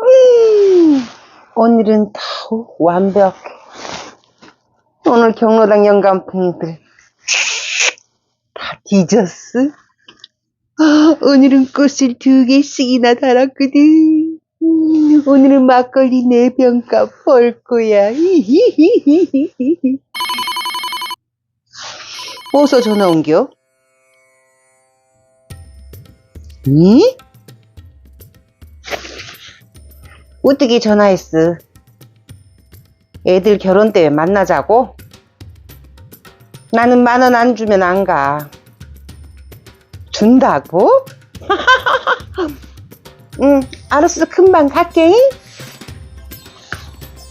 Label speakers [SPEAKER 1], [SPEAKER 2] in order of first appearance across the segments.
[SPEAKER 1] 음, 오늘은 다 완벽해. 오늘 경로당 영감풍들 다 뒤졌어. 아, 오늘은 꽃을 두 개씩이나 달았거든. 음, 오늘은 막걸리 네 병값 벌 거야. 어디서 전화 온겨? 응? 어떻게 전화했어? 애들 결혼 때 만나자고? 나는 만 원 안 주면 안 가. 준다고? 응, 알았어. 금방 갈게.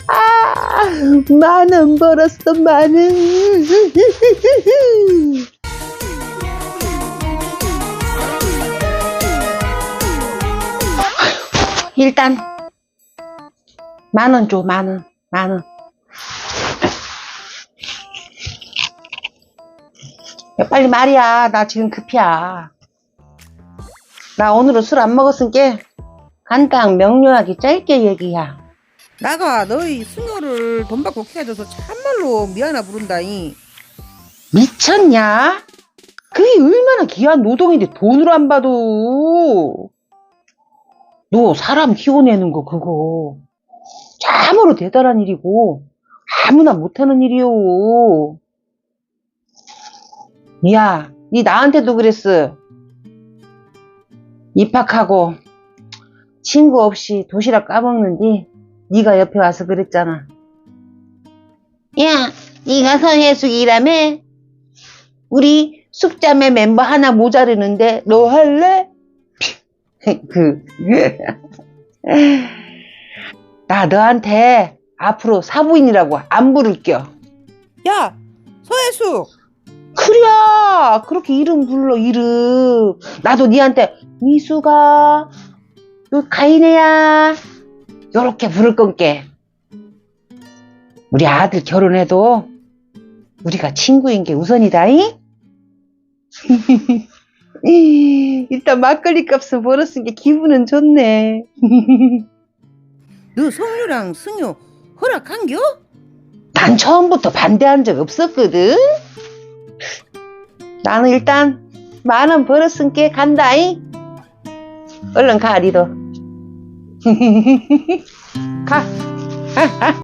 [SPEAKER 1] 아, 만 원 벌었어, 만 원. 일단 만 원 줘, 만 원, 만 원. 야, 빨리 말이야. 나 지금 급이야. 나 오늘은 술 안 먹었으니까 간단 명료하게 짧게 얘기야.
[SPEAKER 2] 나가 너희 승효를 돈 받고 캐줘서 참말로 미안하 부른다이.
[SPEAKER 1] 미쳤냐? 그게 얼마나 귀한 노동인데 돈으로 안 봐도. 너 사람 키워내는 거 그거 참으로 대단한 일이고 아무나 못하는 일이요. 야, 니 나한테도 그랬어. 입학하고 친구 없이 도시락 까먹는디 네가 옆에 와서 그랬잖아. 야, 네가 서해숙이라며? 우리 숙자매 멤버 하나 모자르는데 너 할래? 그, 나 너한테 앞으로 사부인이라고 안 부를겨.
[SPEAKER 2] 야 서해수
[SPEAKER 1] 그래, 그렇게 이름 불러, 이름. 나도 니한테 미수가, 요 가인애야, 요렇게 부를 건게. 우리 아들 결혼해도 우리가 친구인 게 우선이다이? 일단 막걸리 값은 벌었으니까 기분은 좋네.
[SPEAKER 2] 너 성유랑 승효 허락한겨?
[SPEAKER 1] 난 처음부터 반대한 적 없었거든. 나는 일단 만 원 벌었으니까 간다이. 얼른 가, 니도. 가.